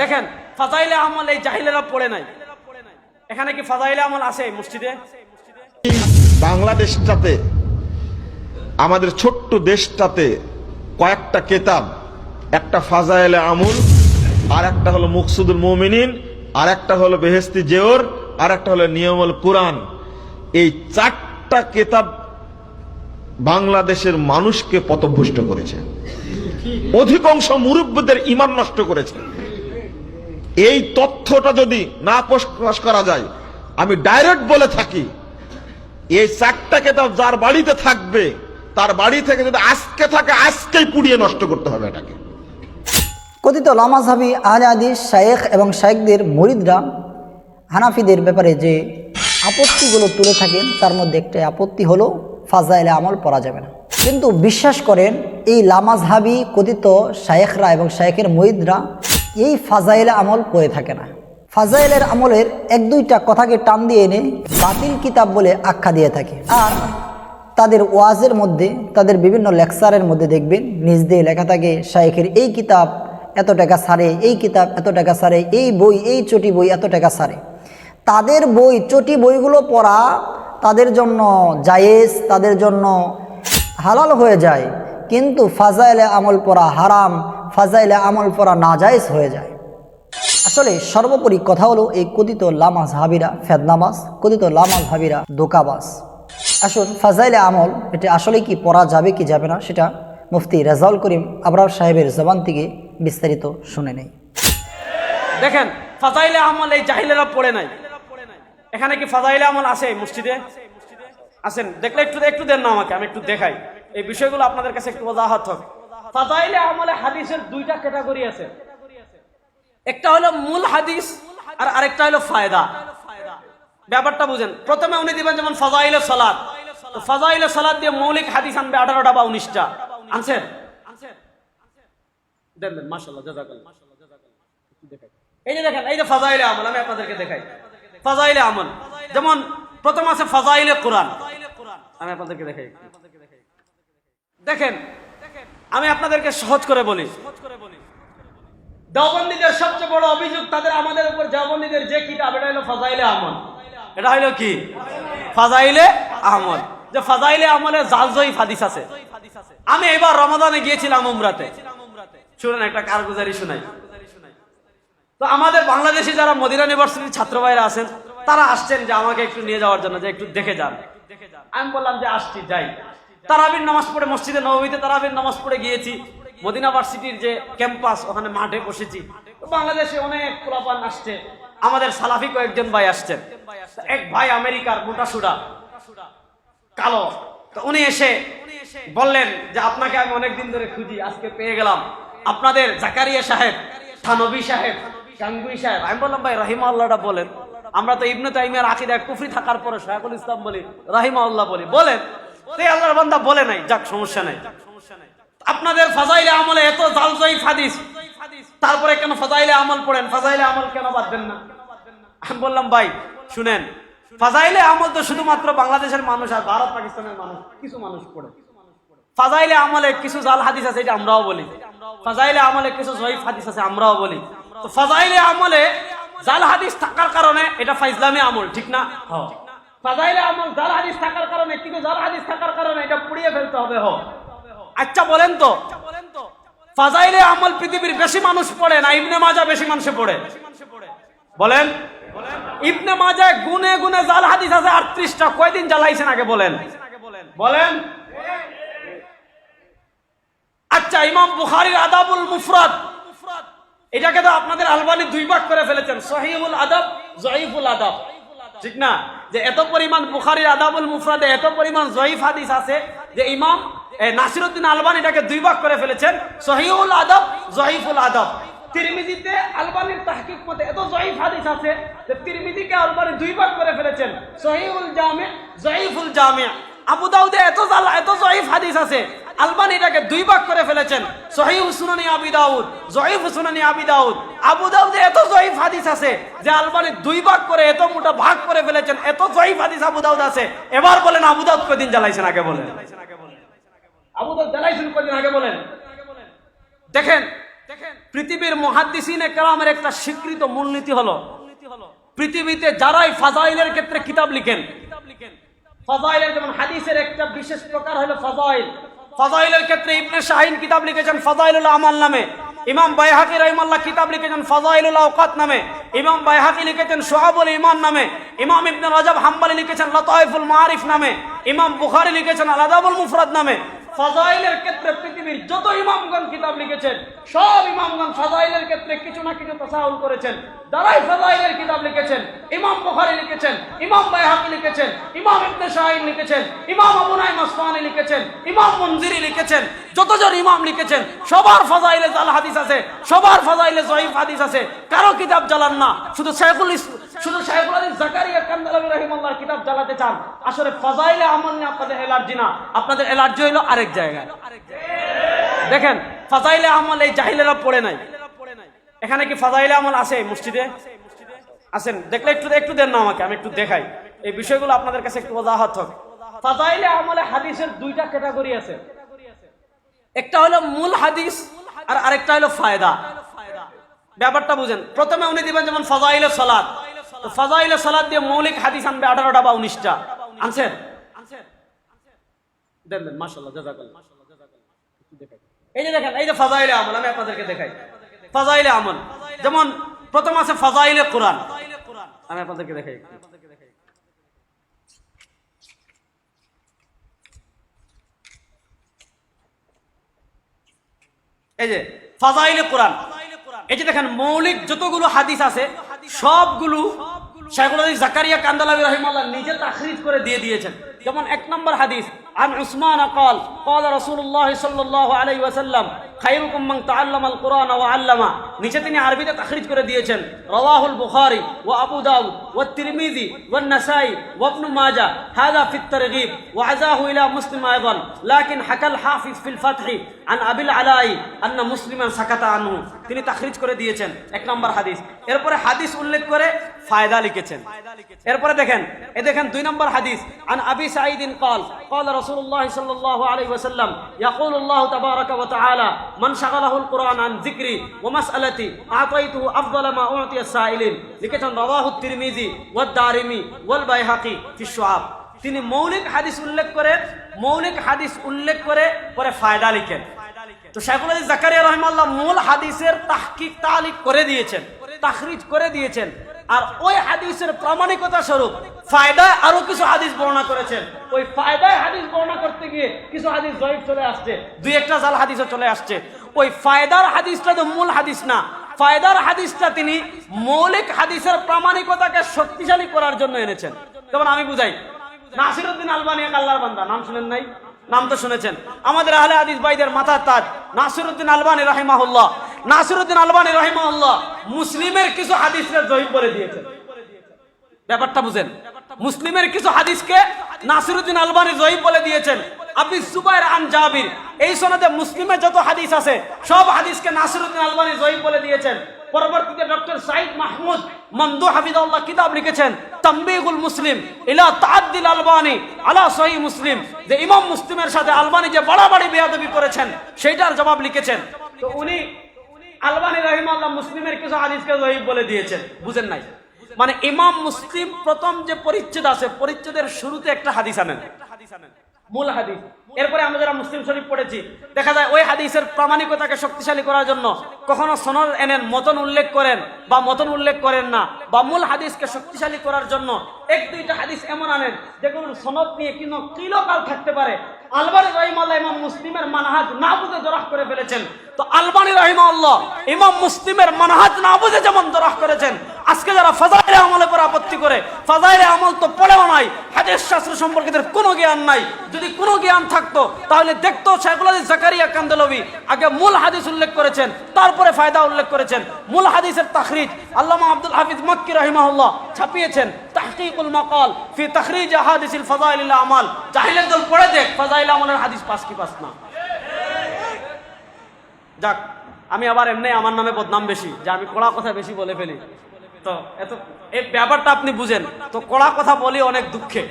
দেখেন, ফাজাইলে আমল এই জাহিলেরা পড়ে নাই। এখানে কি ফাজাইলে আমল আছে মসজিদে? বাংলাদেশটাতে, আমাদের ছোট্ট দেশটাতে কয়েকটা কেতাব, একটা ফাজাইলে আমুল আর একটা হলো মুকসুদুল মুমিনিন আর একটা হলো বেহেস্তি জেওর আর একটা হলো নিয়মল কোরআন। এই চারটা কেতাব বাংলাদেশের মানুষকে পথভ্রষ্ট করেছে। অধিকাংশ মুরব্বীদের ইমান নষ্ট করেছে। এই তথ্যটা যদি না প্রকাশ করা যায়, আমি ডাইরেক্ট বলে থাকি, এই চারটা কেতাব যার বাড়িতে থাকবে, তার বাড়ি থেকে যদি আজকে থাকে, আজকেই পুড়িয়ে নষ্ট করতে হবে এটাকে। কথিত লামাজহাবি আহলে হাদিস শায়েখ এবং শায়েকদের মরিদরা হানাফিদের ব্যাপারে যে আপত্তিগুলো তুলে থাকেন, তার মধ্যে একটা আপত্তি হলো, ফাজাইলে আমল পড়া যাবে না। কিন্তু বিশ্বাস করেন, এই লামাজহাবি কথিত শায়েখরা এবং শায়েখের মরিদরা এই ফাজাইলে আমল পড়ে থাকে না। ফাজাইলের আমলের এক দুইটা কথাকে টান দিয়ে এনে বাতিল কিতাব বলে আখ্যা দিয়ে থাকে। আর তাদের ওয়াজের মধ্যে, তাদের বিভিন্ন লেকচারের মধ্যে দেখবেন, নিজ দিয়ে লেখা থাকে, শায়েখের এই কিতাব এত টাকা সারে এই কিতাব এত টাকা সারে এই বই, এই চটি বই এত টাকা সারে তাদের বই, চটি বইগুলো পড়া তাদের জন্য জায়েজ, তাদের জন্য হালাল হয়ে যায়। কিন্তু ফাজাইলে আমল পড়া হারাম ফাজাইলে আমল পড়া নাজায়েজ হয়ে যায়। আসলে সর্বোপরি কথা হলো এই কথিত লামাজ হাবিরা ফেদনামাজ, কথিত লামাজ হাবিরা দোকাবাজ আসুন, ফাজাইলে আমল, এটা আসলে কি পড়া যাবে কি যাবে না সেটা মুফতি রেজাউল করিম আবরার সাহেবের জবান থেকে বিস্তারিত শুনে নেই। দেখেন, ফাজাইলে আমল এই জাহিলেরা পড়ে নাই। এখানে কি ফাজাইলে আমল আছে মসজিদে? আছেন দেখলে একটু একটু দেন না আমাকে, আমি একটু দেখাই। এই বিষয়গুলো আপনাদের কাছে একটু ওজাহাত হবে। ফাজাইলে আমলে হাদিসের দুইটা ক্যাটাগরি আছে। একটা হলো মূল হাদিস আর আরেকটা হলো ফায়দা। ব্যাপারটা বুঝেন। প্রথমে উনি দিবেন যেমন ফাজাইলে সালাদ ফাজাইলে সালাদ দিয়ে মৌলিক হাদিস আনবে আঠারোটা বা উনিশটা। আনছেন? দেন মাসাল্লাহ জাজাকাল্লাহ এই যে দেখেন, এই যে ফাজাইলে আমল, আমি আপনাদেরকে দেখাই। ফাজাইলে আমল। যেমন প্রথম আছে ফাজাইলে কোরআন। আমি আপনাদেরকে দেখাই। দেখেন আমি আপনাদেরকে সহজ করে বলি। দেওবন্দীদের সবচেয়ে বড় অভিযোগ তাদের আমাদের উপর, দেওবন্দীদের যে কিতাব, এটা হলো ফাজাইলে আমল। এটা হলো কি? ফাজাইলে আমল। যে ফাজাইলে আমলে জালজয়ী ফাদিস আছে। আমি এবার রমাদানে গিয়েছিলাম উমরাতে। শুনেন, একটা কারগুজারি শুনাই। তো আমাদের বাংলাদেশে যারা মদিনা ইউনিভার্সিটির ছাত্র ভাইরা আছেন, তারা আসছেন যে আমাকে একটু নিয়ে যাওয়ার জন্য, যে একটু দেখে যান দেখে যান। আমি বললাম যে আসছি, যাই। তারাবির নামাজ পড়ে, মসজিদে নবমীতে তারাবির নামাজ পড়ে গিয়েছি। মদিনা ভার্সিটির যে ক্যাম্পাস, ওখানে মাঠে বসেছি। বাংলাদেশে অনেক পোলাপান আসছে। আমাদের সালাফি কয়েকজন ভাই আসছেন। এক ভাই আমেরিকার, মোটা সুডা কালো। তো উনি এসে বললেন যে, আপনাকে আমি অনেকদিন ধরে খুঁজি, আজকে পেয়ে গেলাম। আপনাদের জাকারিয়া সাহেব, থানবী সাহেব, গাঙ্গুই সাহেব, আমি বললাম, ভাই রাহিমা আল্লাহটা বলেন। আমরা তো ইবনে তাইমিয়ার আকিদা কুফরি থাকার পরে শাহুল ইসলাম বলি রাহিমা আল্লাহ বলি। বলেন আল্লাহর বান্দা বলে নাই, যাক, সমস্যা নাই। আপনাদের ফাজাইলে আমলে এত তারপরে কেন ফাজাইলে আমল পড়েন? ফাজাইলে আমল কেন না? আমি বললাম, ভাই, শুনেন, ফাজাইলে আমল তো শুধুমাত্র বাংলাদেশের মানুষ আর ভারত পাকিস্তানের মানুষ, কিছু মানুষ পড়ে। ফাজাইলে আমলে কিছু জাল হাদিস আছে, এটা আমরাও বলি। ফাজাইলে আমলে কিছু জয়ীফ হাদিস আছে, আমরাও বলি। তো ফাজাইলে আমলে জাল হাদিস থাকার কারণে এটা ফাইজলামে আমল, ঠিক না? ফাজাইলে আমল, জাল হাদিস থাকার কারণে কিন্তু জাল হাদিস থাকার কারণে, এটা পুড়িয়ে ফেলতে হবে আচ্ছা বলেন তো, ফাজাইলে আমল পৃথিবীর বেশি মানুষ পড়ে না ইবনে মাজা বেশি মানুষে পড়ে? বলেন। ইবনে মাজা গুনে গুনে জাল হাদিস আছে আটত্রিশটা। কয়দিন জ্বালাইছেন আগে বলেন? বলেন। আচ্ছা ইমাম বুখারীর আদাবুল মুফরাদ, এটাকে তো আপনাদের আলবানি দুই ভাগ করে ফেলেছেন। সহিউল আদাব, জয়ীফুল আদাব। ঠিক না? যে এত পরিমাণ বুখারির আদাবুল মুফরাদে এত পরিমাণ জয়ীফ হাদিস আছে যে ইমাম নাসিরুদ্দিন আলবান এটাকে দুই ভাগ করে ফেলেছেন। সহিউল আদব, জয়ীফুল আদব। তিরমিজিতে আলবানির তাহকিক মতে এত জয়ীফ হাদিস আছে যে তিরমিজিকে আলবানি দুই ভাগ করে ফেলেছেন। সহিউল জামে, জয়ীফুল জামে। আবু দাউদে এত জাল এত জয়ীফ হাদিস আছে আলবানি এটাকে দুই ভাগ করে ফেলেছেন। সহিহ সুনানি আবি দাউদ জয়ীফ সুনানি আবি দাউদ। আবু দাউদে এত জয়ীফ হাদিস আছে যে আলবানি দুই ভাগ করে, এত মোটা ভাগ করে ফেলেছেন, এত জয়ীফ হাদিস আবু দাউদ আছে। এবার বলেন আবু দাউদ কদিন জ্বালাইছেন আগে বলেন। আবু দাউদ জ্বালাইছেন কদিন আগে বলেন। দেখেন দেখেন পৃথিবীর মহাদ্দিসিনে কালামের একটা স্বীকৃত মূলনীতি হলো, পৃথিবীতে যারাই ফাজাইলের ক্ষেত্রে কিতাব লিখেন, ফাজাইলের যেমন হাদিসের একটা বিশেষ প্রকার হলো ফাজাইল ফাজাইলের ক্ষেত্রে ইবনে শাহিন কিতাব লিখেছেন ফাজাইলুল আমাল নামে। ইমাম বাইহাকি রহিমাল্লাহ কিতাব লিখেছেন ফাজাইলুল আওকাত নামে। ইমাম বাইহাকি লিখেছেন সোহাবুল ইমান নামে। ইমাম ইবনে রাজাব হাম্বালি লিখেছেন লতাইফুল মারিফ নামে। ইমাম বুখারি লিখেছেন আলাদাবুল মুফরাদ নামে। ফাজাইলের ক্ষেত্রে পৃথিবীর যত ইমামগণ কিতাব লিখেছেন, সব ইমামগণ ফাজাইলের ক্ষেত্রে কিছু না কিছু তাসাউল করেছেন। যারাই ফাজাইলের কিতাব লিখেছেন, ইমাম বুখারী লিখেছেন, ইমাম বাইহাকি লিখেছেন, ইমাম ইবনে শাহিন লিখেছেন, ইমাম আবু নাইম লিখেছেন, ইমাম মুনজিরি লিখেছেন, যতজন ইমাম লিখেছেন, সবার ফাজাইলে জাল হাদিস আছে, সবার ফাজাইলে জয়ীফ হাদিস আছে। কারও কিতাব জ্বালান না, শুধু শেখুল ইস- শুধু কিতাব জ্বালাতে চান। আসলে ফাজাইলে আমল নিয়ে আপনাদের এলার্জি না, আপনাদের এলার্জি হইল আরেক জায়গায়। দেখেন, ফাজাইলে আমল এই জাহিলেরা পড়ে নাই। এখানে কি ফাজাইলে আমল আছে মসজিদে? আছেন দেখলে একটু একটু দেন না আমাকে, আমি একটু দেখাই। এই বিষয়গুলো আপনাদের কাছে একটু ওজাহাত হোক। ফাজাইলে আমলে হাদিসের দুইটা ক্যাটাগরি আছে। একটা হলো মূল হাদিস আর আরেকটা হলো ফায়দা। ব্যাপারটা বুঝেন। প্রথমে উনি দিবেন যেমন ফাজাইলে সালাদ তো ফাজাইলে সালাদ দিয়ে মৌলিক হাদিস আনবে আঠারোটা বা উনিশটা। আনছেন? মাসাল্লাহ এই যে দেখেন, এই যে ফাজাইলে আমল, আমি আপনাদেরকে দেখাই। ফাজাইলে আমল। যেমন, প্রথম আছে ফাজাইলে কোরআন। আমি আপনাদেরকে দেখাই এই যে, ফাজাইলে কোরআন। এই যে দেখেন, মৌলিক যতগুলো হাদিস আছে, সবগুলো শেখুল হাদিস জাকারিয়া কান্দালাবি রহিমাল্লাহ নিজে তাখরিজ করে দিয়ে দিয়েছেন যেমন এক নম্বর হাদিস عن عثمان قال قال رسول الله صلى الله عليه وسلم خيركم من تعلم القرآن وعلمه নিচে তিনি আরবিতে তাখরিজ করে দিয়েছেন রওয়াহুল বুখারী ওয়া আবু দাউদ ওয়া তিরমিজি ওয়া নাসাই ওয়া ইবনে মাজাহ هذا في الترغيب وعزاه الى مسلم ايضا لكن حكى الحافظ في الفتح عن ابي العلاء ان مسلما سكت عنه তিনি তাখরিজ করে দিয়েছেন এক নম্বর হাদিস এরপরে হাদিস উল্লেখ করে ফায়দা লিখেছেন এরপরে দেখেন এ দেখেন দুই নম্বর হাদিস عن ابي سعيد قال قال رسول الله صلى الله عليه وسلم يقول الله تبارك وتعالى من شغله القرآن عن ذكري তিনি মৌলিক হাদিস উল্লেখ করেন মৌলিক হাদিস উল্লেখ করে পরে ফায়দা লিখেন। তো শাইখুল আলী জাকারিয়া রহমাল্লাহ মূল হাদিসের তাহকিক তালিক করে দিয়েছেন তাহরিজ করে দিয়েছেন। আর ওই হাদিসের প্রামাণিকতা স্বরূপ ফায়দায় আরও কিছু হাদিস বর্ণনা করেছেন। ওই ফায়দায় হাদিস বর্ণনা করতে গিয়ে কিছু হাদিস জয়ীব চলে আসছে, দুই একটা জাল হাদিসও চলে আসছে। ওই ফায়দার হাদিসটা তো মূল হাদিস না। ফায়দার হাদিসটা তিনি মৌলিক হাদিসের প্রামাণিকতাকে শক্তিশালী করার জন্য এনেছেন। যেমন আমি বুঝাই? নাসিরুদ্দিন আলবানি এক আল্লাহর বান্দা। নাম শুনেন নাই? নাম তো শুনেছেন। আমাদের আহলে হাদিস ভাইদের মাথার তাজ। নাসিরুদ্দিন আলবানি রাহিমাহুল্লাহ। নাসিরুদ্দিন আলবানি রাহিমাহুল্লাহ মুসলিমের কিছু হাদিসকে জয়ীফ করে দিয়েছেন। ব্যাপারটা বুঝেন। মুসলিমের কিছু হাদিসকে নাসিরুদ্দিন আলবানি জয়ীব বলে দিয়েছেন। আপনি সুবাইর আন জাবির। এই সনদে মুসলিমে যত হাদিস আছে, সব হাদিসকে নাসিরুদ্দিন আলবানি জয়ীব বলে দিয়েছেন। পরবর্তীতে ডক্টর সাইদ মাহমুদ মন্দু হাফিদুল্লাহ কিতাব লিখেছেন তাম্বিগুল মুসলিম ইলা তাআদ্দিল আলবানি আলা সহি মুসলিম। যে ইমাম মুসলিমের সাথে আলবানি যে বাড়াবাড়ি, বেয়াদবি করেছেন, সেইটার জবাব লিখেছেন। তো উনি আলবানি রহিমাল্লাহ মুসলিমের কিছু হাদিসকে জয়ীব বলে দিয়েছেন। বুঝেন নাই? মানে ইমাম মুসলিম প্রথম যে পরিচ্ছেদ আছে, পরিচ্ছেদের শুরুতে একটা হাদিস আনেন। মূল হাদিস। এরপরে আমরা যারা মুসলিম শরীফ পড়েছি, দেখা যায় ওই হাদিসের প্রামাণিকতাকে শক্তিশালী করার জন্য কখনো সনদ এনেন, মতন উল্লেখ করেন বা মতন উল্লেখ করেন না বা মূল হাদিসকে শক্তিশালী করার জন্য এক দুইটা হাদিস এমন আনেন, যেগুলোর সনদ নিয়ে কিন্তু কিলোকাল থাকতে পারে। আলবানি রহিমাল্লাহ ইমাম মুসলিমের মানহাজ না বুঝে জরাহ করে ফেলেছেন। তো আলবানি রহিমাল্লাহ ইমাম মুসলিমের মানহাজ না বুঝে যেমন জরাহ করেছেন আজকে যারা ফাজাইলে আমলের উপর আপত্তি করে, ফাজাইলে আমল তো পড়েও নাই, হাদিস শাস্ত্র সম্পর্কে কোনো জ্ঞান নাই। যদি কোনো জ্ঞান থাকতো, তাহলে দেখতো শেখুল হাদিস জাকারিয়া কান্দলবি আগে মূল হাদিস উল্লেখ করেছেন, তারপরে ফায়দা উল্লেখ করেছেন। মূল হাদিসের তাখরিজ আল্লামা আব্দুল হাফিজ মক্কি রহিমাহুল্লাহ ছাপিয়েছেন, তাহকিকুল মাকাল ফি তাখরিজ আহাদিসিল ফাজাইলিল আমাল। জাহিলের দল পড়ে দেখ, ফাজাইল আমলের হাদিস পাস কি পাস না। যাক, আমি আবার এমনি আমার নামে বদনাম বেশি, যে আমি কড়া কথা বেশি বলে ফেলি। তো, এত এই ব্যাপারটা আপনি বুঝেন। তো কড়া কথা বলি অনেক দুঃখে।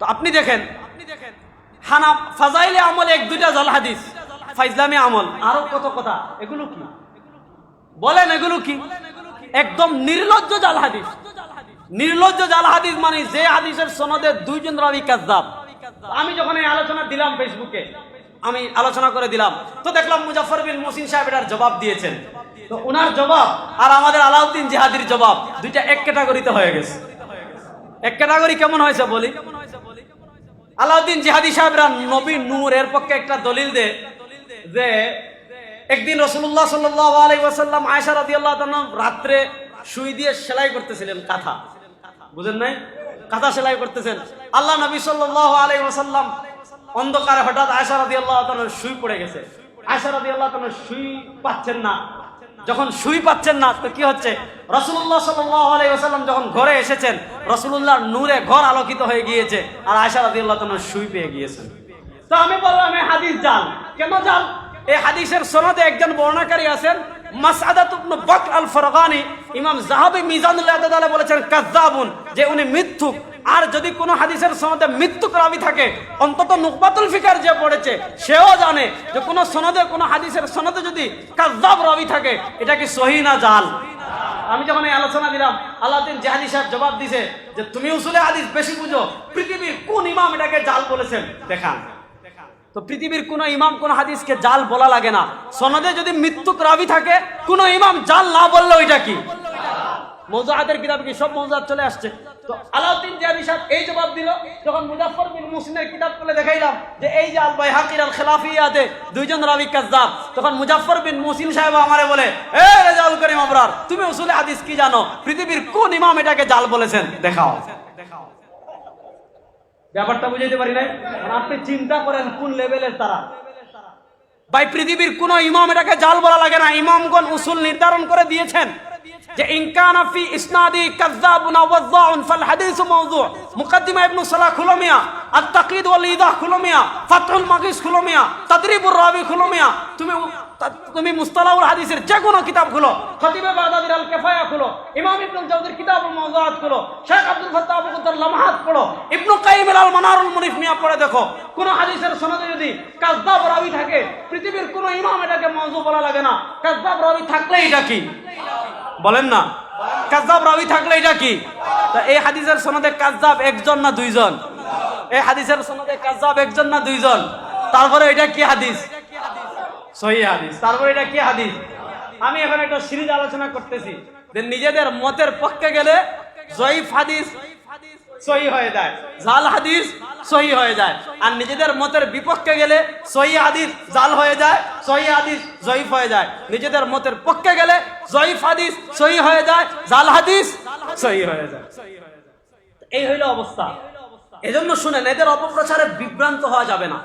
তো আপনি দেখেন, হানা, ফাজাইলে আমল এক, দুইটা জল হাদিস, ফাইজলামি আমল, আরও কত কথা, এগুলো কি? বলেন এগুলো কি? একদম নির্লজ্জ জাল হাদিস। নির্লজ্জ জাল হাদিস মানে যে হাদিসের সনদে দুইজন রাবি কাজদাব আমি যখন এই আলোচনা দিলাম ফেসবুকে আমি আলোচনা করে দিলাম। তো দেখলাম মুজাফর বিন মুসিন সাহেব এটার জবাব দিয়েছেন। তো ওনার জবাব আর আমাদের আলাউদ্দিন জিহাদির জবাব দুইটা এক ক্যাটাগরিতে হয়ে গেছে। এক ক্যাটাগরি কেমন হয়েছে বলি? আলাউদ্দিন জিহাদি সাহেবরা নবী নূর এর পক্ষে একটা দলিল দে, যে একদিন রসুল্লাহ ওয়াসাল্লাম আয়সা রাদি আল্লাহ রাত্রে সুই দিয়ে সেলাই করতেছিলেন কাঁথা। বুঝেন নাই? কাঁথা সেলাই করতেছেন। আল্লাহ নবী সাল্লাহ আলাই ওয়াসাল্লাম অন্ধকারে হঠাৎ আয়সা রাদি আল্লাহ সুই পড়ে গেছে। আয়সা রাদি আল্লাহ সুই পাচ্ছেন না। যখন সুই পাচ্ছেন না, তো কি হচ্ছে? রসুল্লাহ সাল্লাম যখন ঘরে এসেছেন রসুল্লাহ নূরে ঘর আলোকিত হয়ে গিয়েছে আর আয়সা রাদি আল্লাহ সুই পেয়ে গিয়েছেন। তো আমি বললাম এই হাদিস জাল কেন জাল এই হাদিসের সনদে একজন বর্ণাকারী আছেন, মাসআদাত ইবনে আল ইমাম জাহাবি মিজানুল বলেছেন, কাজ্জাবুন, যে উনি মিথ্যুক। আর যদি কোনো হাদিসের সনদে মৃত্যুক রাবি থাকে, অন্তত নুকবাতুল ফিকার যে পড়েছে, সেও জানে যে কোনো সনদে, কোনো হাদিসের সনদে যদি কাজ্জাব রাবি থাকে, এটা কি সহি না জাল? আমি যখন এই আলোচনা দিলাম, আল্লাহদিন জাহাদি সাহেব জবাব দিছে যে তুমি উসুলে হাদিস বেশি বুঝো, পৃথিবীর কোন ইমাম এটাকে জাল বলেছেন? দেখান। তো পৃথিবীর কোন ইমাম, কোন হাদিসকে জাল বলা লাগে না। সনদে যদি মৃত্যুক রাবি থাকে, কোন ইমাম জাল না বললে ওইটা কি? মৌজাহাদের কিতাব কি সব মৌজাহাত চলে আসছে? তো আলাউদ্দিন জিয়াদি সাহেব এই জবাব দিল, যখন মুজাফফর বিন মুসলিমের কিতাব খুলে দেখাইলাম যে এই যে আল বাইহাকির আল খেলাফিয়াতে দুইজন রাবি কাজ্জাব, তখন মুজাফফর বিন মুসলিম সাহেব আমারে বলে, এ রেজাউল করিম আবরার, তুমি উসুলে হাদিস কি জানো? পৃথিবীর কোন ইমাম এটাকে জাল বলেছেন? দেখাও। দেখাও ব্যাপারটা বুঝাইতে পারি নাই? আপনি চিন্তা করেন কোন লেভেলের তারা? ভাই, পৃথিবীর কোন ইমাম এটাকে জাল বলা লাগে না। ইমামগণ উসুল নির্ধারণ করে দিয়েছেন। যে ইনকানা ফি ইসনাদি কাযযাবুন ওয়াযযাউন ফাল হাদিসু মাওযু। মুকদ্দিমা ইবনে সালাহ খুলমিয়া আত তাকরিদ ওয়াল ইদাহ খুলমিয়া, ফাতহুল মাগিস খুলমিয়া, তাদরিবুর রাবি খুলমিয়া। তুমি তুমি মুস্তালাউল হাদিসের যে কোনো কিতাব খুলো। খতিবে বাগদাদির আল কিফায়া খুলো। ইমাম ইবনুল জাওজির কিতাবুল মাওযুআত খুলো। শেখ আব্দুল ফাত্তাহ আবু কুদ্দার লামহাত পড়ো। ইবনু কাইম আল মানারুল মুনিফ মিয়া পড়ে দেখো। কোন হাদিসের সনদে যদি কাযযাব রাবি থাকে, পৃথিবীর কোন ইমাম এটাকে মাওযু বলা লাগে না। কাযযাব রাবি থাকলে এটা কি? বলেন না? কাজাব রাবি থাকলে এটা কি? এই হাদিসের সনদে কাজাব একজন না দুইজন? এই হাদিসের সনদে কাজাব একজন না দুইজন? তারপরে এটা কি হাদিস? সহি হাদিস। তারপরে এটা কি হাদিস? আমি এখন একটা সিরিজ আলোচনা করতেছি। যে নিজেদের মতের পক্ষে গেলে জয়ীফ হাদিস সহি হয়ে যায়। জাল হাদিস সহি হয়ে যায়। আর নিজেদের মতের বিপক্ষে গেলে সহি হাদিস জাল হয়ে যায়, সহি হাদিস জয়ীফ হয়ে যায়। নিজেদের মতের পক্ষে গেলে জয়ীফ হাদিস সহি হয়ে যায়, জাল হাদিস সহি হয়ে যায়। এই হইল অবস্থা। এজন্য শুনেন, এদের অপপ্রচারে বিভ্রান্ত হওয়া যাবে না।